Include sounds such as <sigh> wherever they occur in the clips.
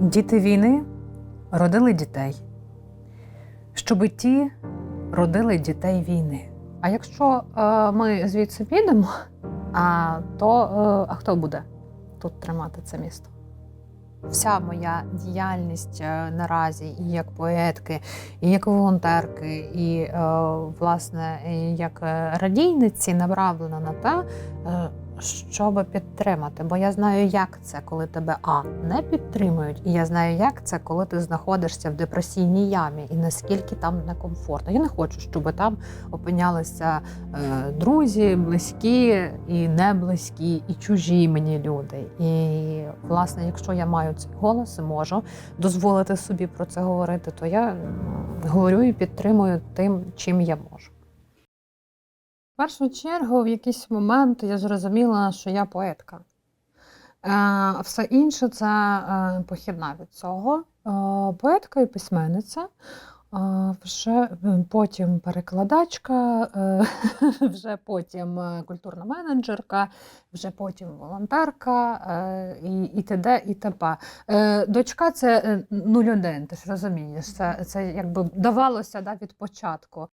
Діти війни родили дітей, щоби ті родили дітей війни. А якщо е, ми звідси підемо, а, то е, а хто буде тут тримати це місто? Вся моя діяльність е, наразі і як поетки, і як волонтерки, і е, власне як е, радійниці направлена на те, щоб підтримати. Бо я знаю, як це, коли тебе а не підтримують, і я знаю, як це, коли ти знаходишся в депресійній ямі, і наскільки там некомфортно. Я не хочу, щоб там опинялися е, друзі, близькі і не близькі, і чужі мені люди. І власне, якщо я маю цей голос і можу дозволити собі про це говорити, то я говорю і підтримую тим, чим я можу. В першу чергу, в якийсь момент я зрозуміла, що я поетка. Е, все інше це е, похідна від цього. Е, Поетка і письменниця, <laughs> вже потім перекладачка, вже потім культурна менеджерка, вже потім волонтерка і, і т.д. і т.п. Дочка це нуль один, ти ж розумієш, це, це якби давалося да, від початку.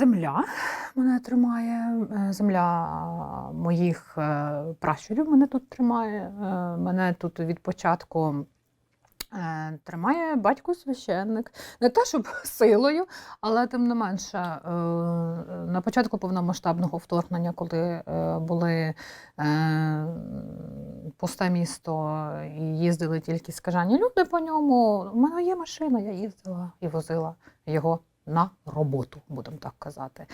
Земля мене тримає, е, земля моїх е, пращурів мене тут тримає. е, Мене тут від початку тримає батько священник. Не те, щоб <laughs> силою, але тим не менше, на початку повномасштабного вторгнення, коли були пусте місто і їздили тільки скажені люди по ньому, у мене є машина, я їздила і возила його на роботу, будемо так казати.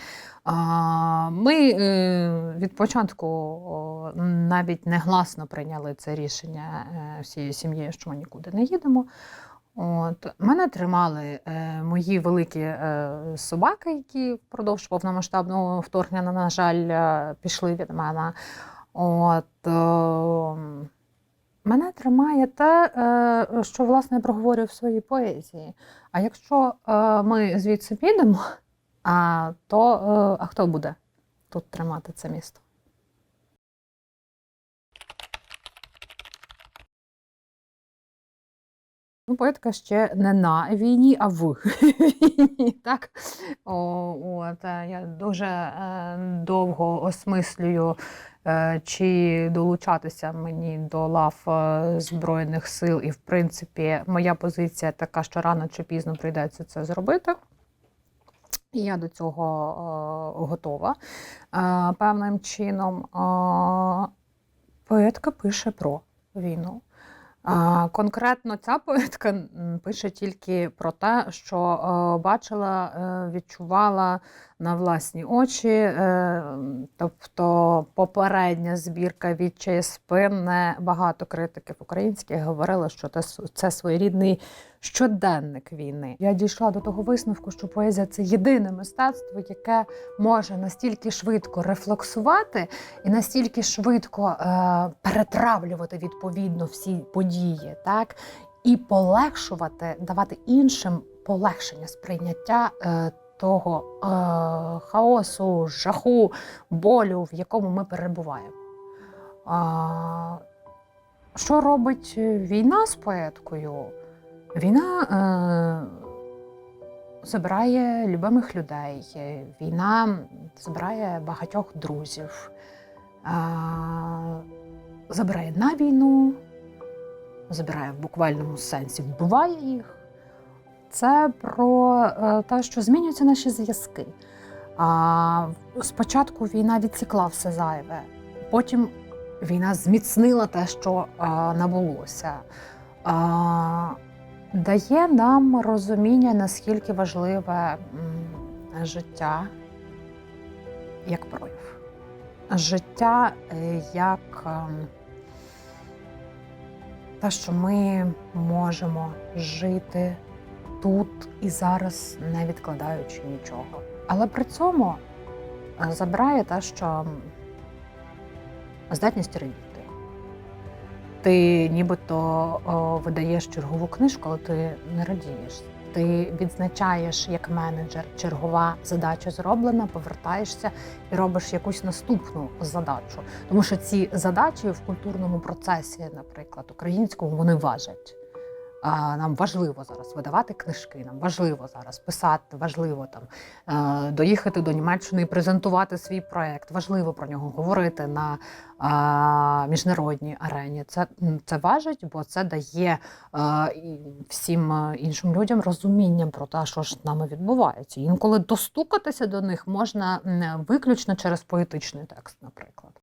Ми е, від початку навіть негласно прийняли це рішення е, всією сім'єю, що ми нікуди не їдемо. От мене тримали е, мої великі е, собаки, які впродовж повномасштабного вторгнення, на жаль, е, пішли від мене. От, е, мене тримає те, е, що власне проговорюю в своїй поезії. А якщо е, ми звідси підемо, а, то е, а хто буде тут тримати це місто? Ну, поетка ще не на війні, а в війні. Так? О, от, е, я дуже е, довго осмислюю, чи долучатися мені до лав е, Збройних сил. І, в принципі, моя позиція така, що рано чи пізно прийдеться це зробити. І я до цього е, готова е, певним чином. Е, поетка пише про війну. Конкретно ця поетка пише тільки про те, що е, бачила, е, відчувала на власні очі. Е, тобто попередня збірка відчає спинне багато критиків українських говорили, що це своєрідний щоденник війни. Я дійшла до того висновку, що поезія це єдине мистецтво, яке може настільки швидко рефлексувати і настільки швидко е, перетравлювати відповідно всі події, так і полегшувати, давати іншим полегшення сприйняття. Е, того е, хаосу, жаху, болю, в якому ми перебуваємо. А, що робить війна з поеткою? Війна е, забирає любимих людей, війна забирає багатьох друзів, е, забирає на війну, забирає в буквальному сенсі, вбиває їх. Це про е, те, що змінюються наші зв'язки. Спочатку війна відсікла все зайве, потім війна зміцнила те, що е, набулося. Дає нам розуміння, наскільки важливе життя як прояв. Життя е, як ем, те, що ми можемо жити тут і зараз, не відкладаючи нічого. Але при цьому е, забирає те, що здатність радіти. Ти нібито видаєш чергову книжку, але ти не радієш. Ти відзначаєш як менеджер, чергова задача зроблена, повертаєшся і робиш якусь наступну задачу. Тому що ці задачі в культурному процесі, наприклад, українському, вони важать. Нам важливо зараз видавати книжки, нам важливо зараз писати, важливо там е, доїхати до Німеччини і презентувати свій проект. Важливо про нього говорити на міжнародній арені. Це, це важить, бо це дає е, всім е, іншим людям розуміння про те, що ж з нами відбувається. Інколи достукатися до них можна виключно через поетичний текст, наприклад.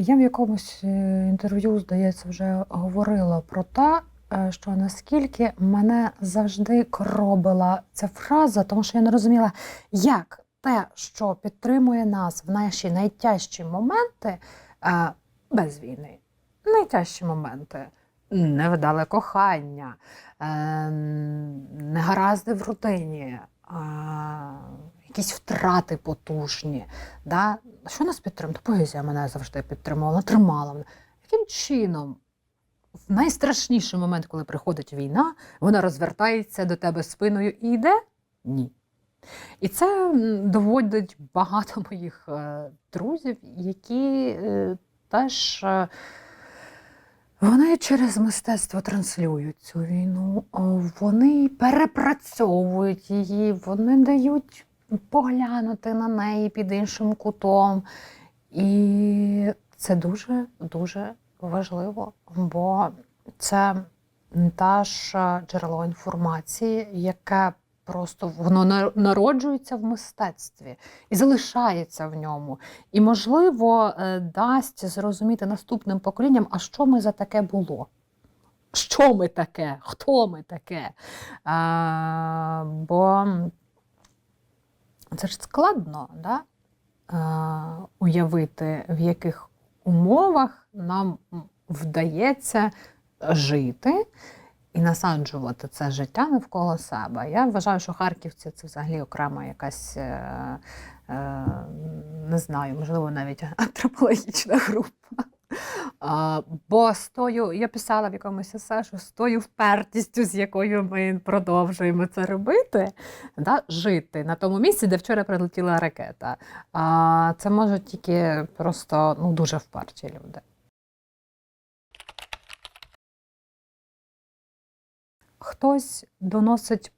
Я в якомусь е, інтерв'ю, здається, вже говорила про те, е, що наскільки мене завжди коробила ця фраза, тому що я не розуміла, як те, що підтримує нас в наші найтяжчі моменти е, без війни, найтяжчі моменти. Невдале кохання, негаразди в родині, е, якісь втрати потужні. Да? Що нас підтримує? Поезія мене завжди підтримувала, тримала мене. Яким чином? В найстрашніший момент, коли приходить війна, вона розвертається до тебе спиною і йде? Ні. І це доводить багато <laughs> моїх е, друзів, які е, теж е, вони через мистецтво транслюють цю війну, вони перепрацьовують її, вони дають поглянути на неї під іншим кутом. І це дуже дуже важливо, бо це та ж джерело інформації, яке просто воно народжується в мистецтві і залишається в ньому. І, можливо, е, дасть зрозуміти наступним поколінням, а що ми за таке було. Що ми таке? Хто ми таке? А, бо це ж складно, да? а, уявити, в яких умовах нам вдається жити і насаджувати це життя навколо себе. Я вважаю, що харківці це взагалі окрема якась, е, е, не знаю, можливо, навіть <laughs> антропологічна група. А, бо з тою, я писала в якомусь есе, що з тою впертістю, з якою ми продовжуємо це робити, да, жити на тому місці, де вчора прилетіла ракета. А, це можуть тільки просто ну, дуже вперті люди. Хтось доносить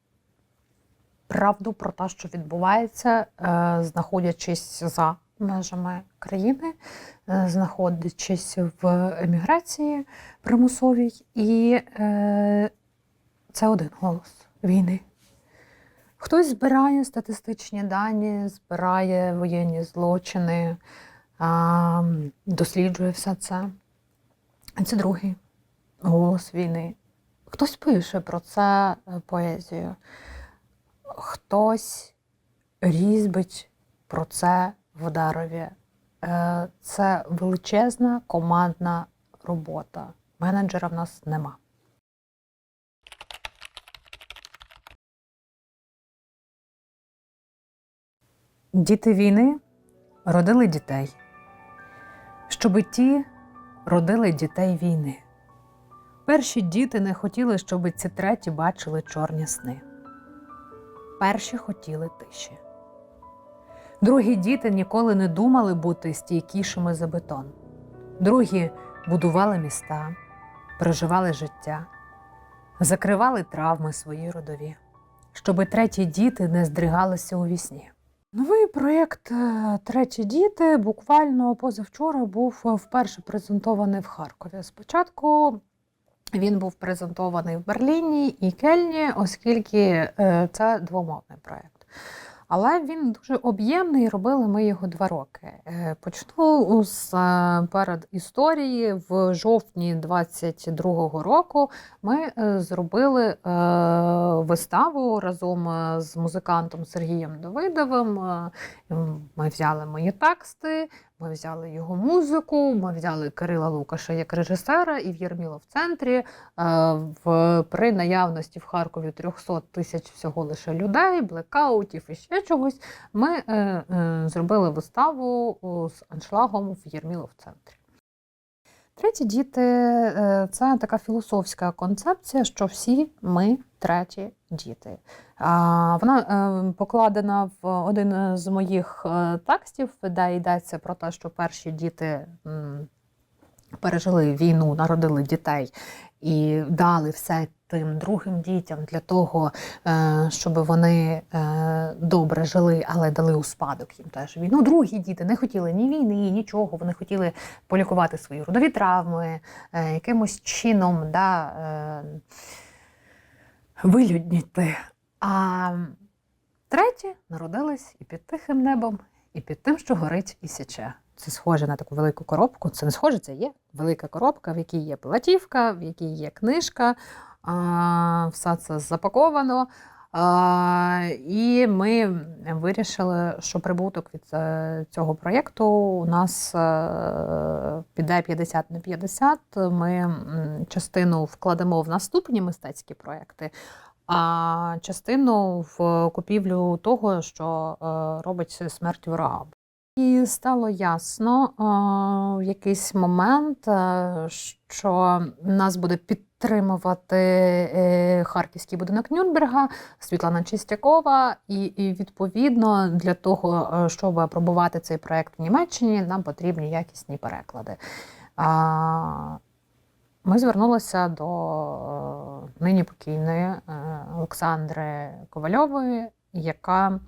правду про те, що відбувається, е, знаходячись за межами країни, е, знаходячись в еміграції примусовій, і е, це один голос війни. Хтось збирає статистичні дані, збирає воєнні злочини, досліджує все це. Це другий голос війни. Хтось пише про це е, поезію, хтось різьбить про це в Дарові. Е, Це величезна командна робота. Менеджера в нас нема. Діти війни родили дітей, щоби ті родили дітей війни. Перші діти не хотіли, щоб ці треті бачили чорні сни. Перші хотіли тиші. Другі діти ніколи не думали бути стійкішими за бетон. Другі будували міста, проживали життя, закривали травми свої родові, щоби треті діти не здригалися у вісні. Новий проєкт е, Треті діти буквально позавчора був е, вперше презентований в Харкові. Спочатку він був презентований в Берліні і Кельні, оскільки е, це двомовний проєкт. Але він дуже об'ємний, робили ми його два роки. Е, Почну з е, перед історії. В жовтні 22-го року ми е, зробили виставу разом з музикантом Сергієм Давидовим. Ми взяли мої тексти, ми взяли його музику, ми взяли Кирила Лукаша як режисера і в Єрміло в центрі. Е, В, при наявності в Харкові 300 тисяч всього лише людей, блекаутів і ще чогось. Ми е, е, зробили виставу з аншлагом в Єрміло в центрі. Треті діти е, це така філософська концепція, що всі ми треті діти. Вона е, покладена в один з моїх е, текстів, де йдеться про те, що перші діти пережили війну, народили дітей і дали все тим другим дітям для того, е, щоб вони добре жили, але дали у спадок їм теж війну. Другі діти не хотіли ні війни, нічого. Вони хотіли полікувати свої родові травми, якимось чином да, вилюдніти. А треті народились і під тихим небом, і під тим, що горить і січе. Це схоже на таку велику коробку. Це не схоже, це є велика коробка, в якій є платівка, в якій є книжка. А, все це запаковано. І ми вирішили, що прибуток від е, цього проєкту у нас е, піде 50 на 50. Ми частину вкладемо в наступні мистецькі проєкти, а частину в купівлю того, що е, робить смерть ворогам. І стало ясно в якийсь момент, е, що нас буде підтримувати е, харківський будинок Нюрнберга, Світлана Чистякова, і, і відповідно для того, е, щоб пробувати цей проект в Німеччині, нам потрібні якісні переклади. Ми звернулися до нині покійної Олександри Ковальової, яка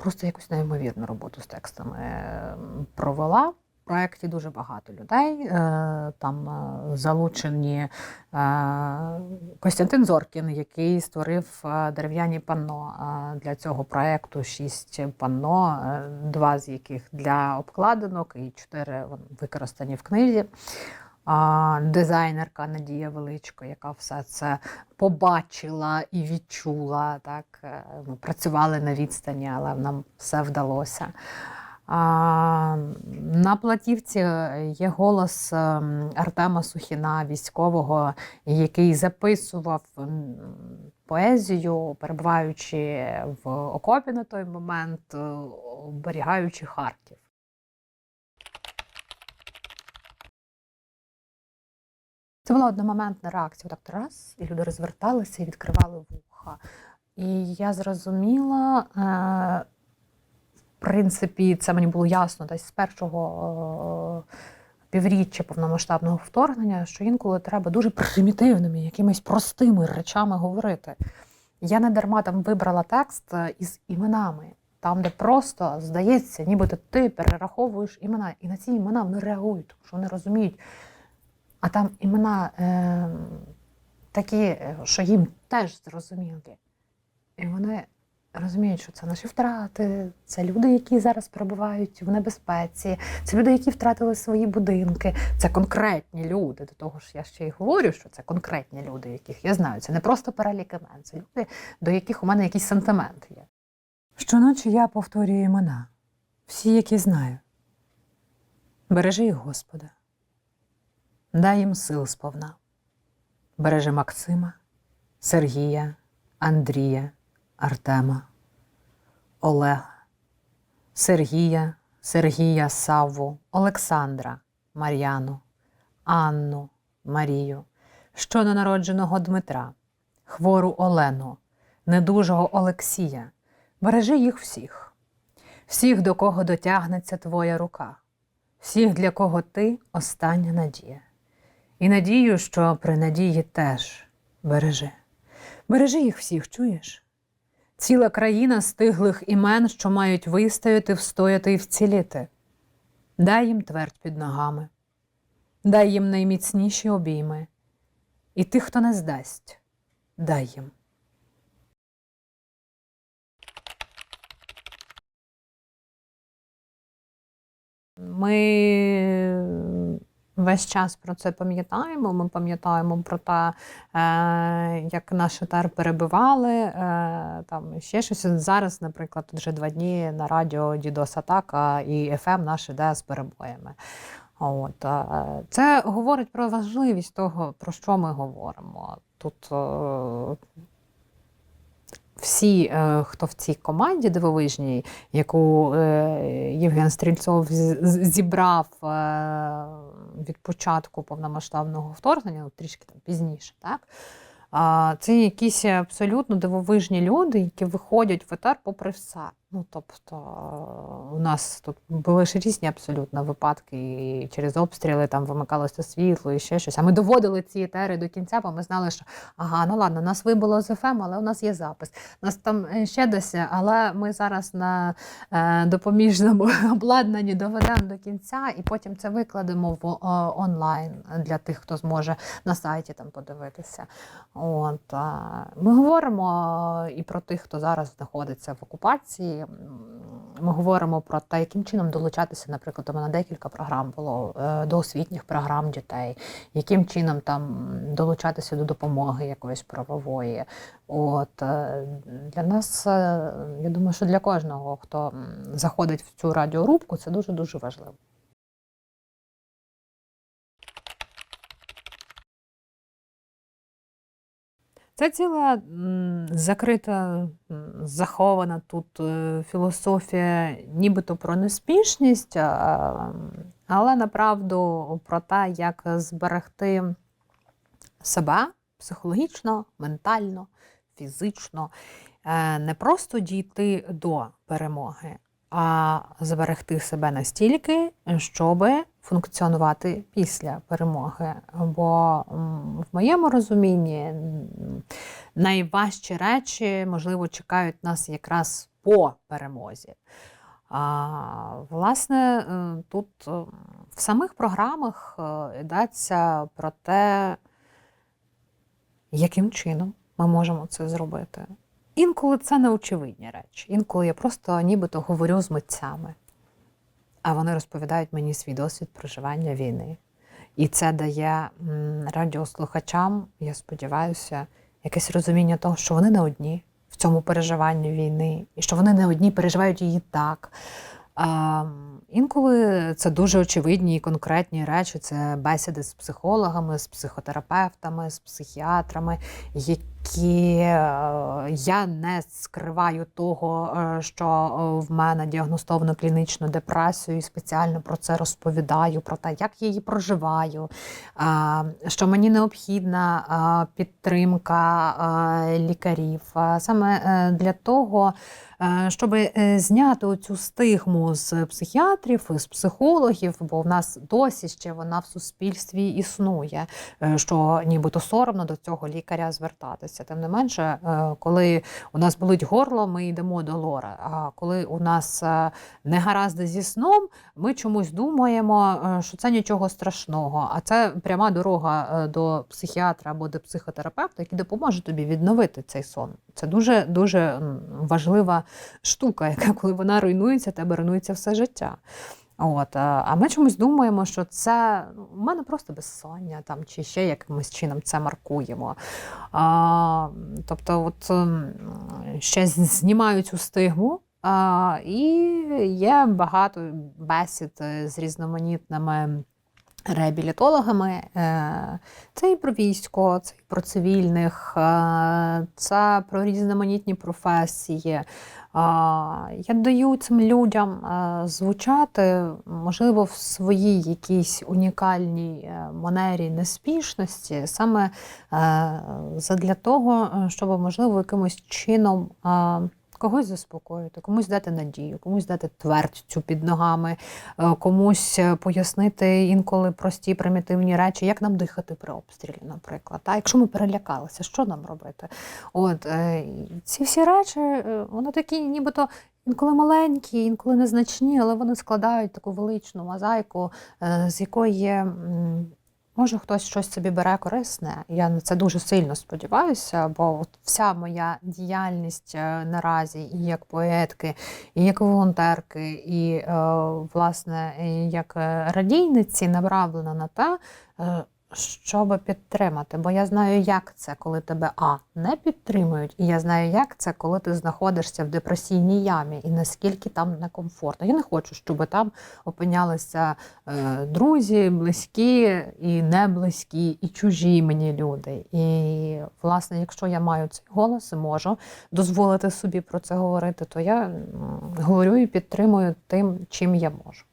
просто якусь неймовірну роботу з текстами е, провела. В проєкті дуже багато людей. е, Там е, залучені Костянтин Зоркін, який створив дерев'яні панно для цього проєкту. Шість панно, два з яких для обкладинок, і чотири використані в книзі. Дизайнерка Надія Величко, яка все це побачила і відчула. Так? е, Ми працювали на відстані, але нам все вдалося. А, на платівці є голос ем, Артема Сухіна, військового, який записував поезію, перебуваючи в окопі на той момент, е, оберігаючи Харків. Це була одномоментна реакція. Так раз, і люди розверталися і відкривали вуха. І я зрозуміла, е, в принципі, це мені було ясно десь з першого е, півріччя повномасштабного вторгнення, що інколи треба дуже примітивними, якимись простими речами говорити. Я не дарма там вибрала текст е, із іменами, там, де просто здається, нібито ти перераховуєш імена, і на ці імена вони реагують, тому що вони розуміють. А там імена е, такі, е, що їм теж зрозумілі. І вони розуміють, що це наші втрати, це люди, які зараз перебувають в небезпеці, це люди, які втратили свої будинки, це конкретні люди. До того ж, я ще й говорю, що це конкретні люди, яких я знаю. Це не просто перелік імен, це люди, до яких у мене якийсь сантимент є. Щоночі я повторюю імена, всі, які знаю. Бережи їх, Господа. Дай їм сил сповна. Бережи Максима, Сергія, Андрія, Артема, Олега, Сергія, Сергія Савву, Олександра, Мар'яну, Анну, Марію, щононародженого Дмитра, хвору Олену, недужого Олексія. Бережи їх всіх, всіх, до кого дотягнеться твоя рука, всіх, для кого ти остання надія. І надію, що при надії теж бережи. Бережи їх всіх, чуєш? Ціла країна стиглих імен, що мають вистояти, встояти і вціліти. Дай їм твердь під ногами, дай їм найміцніші обійми, і тих, хто не здасть, дай їм. Ми весь час про це пам'ятаємо. Ми пам'ятаємо про те, е, як наш етер перебивали. Е, там ще щось зараз, наприклад, вже два дні на радіо Дідос Атака і ФМ наш іде з перебоями. От е, це говорить про важливість того, про що ми говоримо. Тут всі, хто в цій команді дивовижній, яку Євген Стрільцов зібрав від початку повномасштабного вторгнення, ну, трішки там пізніше, так? Це якісь абсолютно дивовижні люди, які виходять в етер попри все. Ну, тобто у нас тут були ж різні абсолютно випадки, і через обстріли там вимикалося світло і ще щось. А ми доводили ці етери до кінця, бо ми знали, що ага, ну ладно, нас вибило з ФМ, але у нас є запис. Нас там е, ще десь, але ми зараз на е, допоміжному <laughs> обладнанні доведемо до кінця, і потім це викладемо в онлайн для тих, хто зможе на сайті там подивитися. От, Ми говоримо і про тих, хто зараз знаходиться в окупації. Ми говоримо про те, яким чином долучатися, наприклад, у мене декілька програм було е, до освітніх програм дітей, яким чином там долучатися до допомоги якоїсь правової. От е, Для нас, е, я думаю, що для кожного, хто заходить в цю радіорубку, це дуже-дуже важливо. Це ціла закрита, захована тут е, філософія нібито про неспішність, але направду про те, як зберегти себе психологічно, ментально, фізично, е, не просто дійти до перемоги, а зберегти себе настільки, щоб функціонувати після перемоги. Бо в моєму розумінні найважчі речі, можливо, чекають нас якраз по перемозі. А, власне, е, тут е, в самих програмах е, йдеться про те, яким чином ми можемо це зробити. Інколи це не очевидні речі. Інколи я просто нібито говорю з митцями, а вони розповідають мені свій досвід проживання війни. І це дає радіослухачам, я сподіваюся, якесь розуміння того, що вони не одні в цьому переживанні війни, і що вони не одні переживають її так. А, інколи це дуже очевидні і конкретні речі. Це бесіди з психологами, з психотерапевтами, з психіатрами, які е, я не скриваю того, е, що е, в мене діагностовано клінічну депресію, і спеціально про це розповідаю, про те, як я її проживаю, що мені необхідна підтримка лікарів. Саме для того. Щоб зняти цю стигму з психіатрів, з психологів, бо в нас досі ще вона в суспільстві існує, що нібито соромно до цього лікаря звертатися. Тим не менше, е, коли у нас болить горло, ми йдемо до лора. А коли у нас е, не гаразди зі сном, ми чомусь думаємо, що це нічого страшного, а це пряма дорога до психіатра або до психотерапевта, який допоможе тобі відновити цей сон. Це дуже дуже важлива штука, <laughs> яка коли вона руйнується, тебе руйнується все життя. От, А ми чомусь думаємо, що це ну, мене просто безсоння там, чи ще якимось чином це маркуємо. А, Тобто, от ще знімаю цю стигму. А, І є багато бесід з різноманітними реабілітологами. Е, це і про військо, це і про цивільних, е, це про різноманітні професії. Я даю цим людям е, звучати, можливо, в своїй якійсь унікальній манері неспішності, саме для того, щоб, можливо, якимось чином когось заспокоїти, комусь дати надію, комусь дати твердцю під ногами, е, комусь е, пояснити інколи прості примітивні речі, як нам дихати при обстрілі, наприклад. А якщо ми перелякалися, що нам робити? От е, ці всі речі, вони такі, нібито. Інколи маленькі, інколи незначні, але вони складають таку величну мозаїку, з якої Може, хтось щось собі бере корисне. Я на це дуже сильно сподіваюся, бо от вся моя діяльність е, наразі, і як поетки, і як волонтерки, і е, власне як е, радійниці, направлена на те, щоб підтримати. Бо я знаю, як це, коли тебе А не підтримують, і я знаю, як це, коли ти знаходишся в депресійній ямі і наскільки там некомфортно. Я не хочу, щоб там опинялися е, друзі, близькі і не близькі, і чужі мені люди. І, власне, якщо я маю цей голос і можу дозволити собі про це говорити, то я говорю і підтримую тим, чим я можу.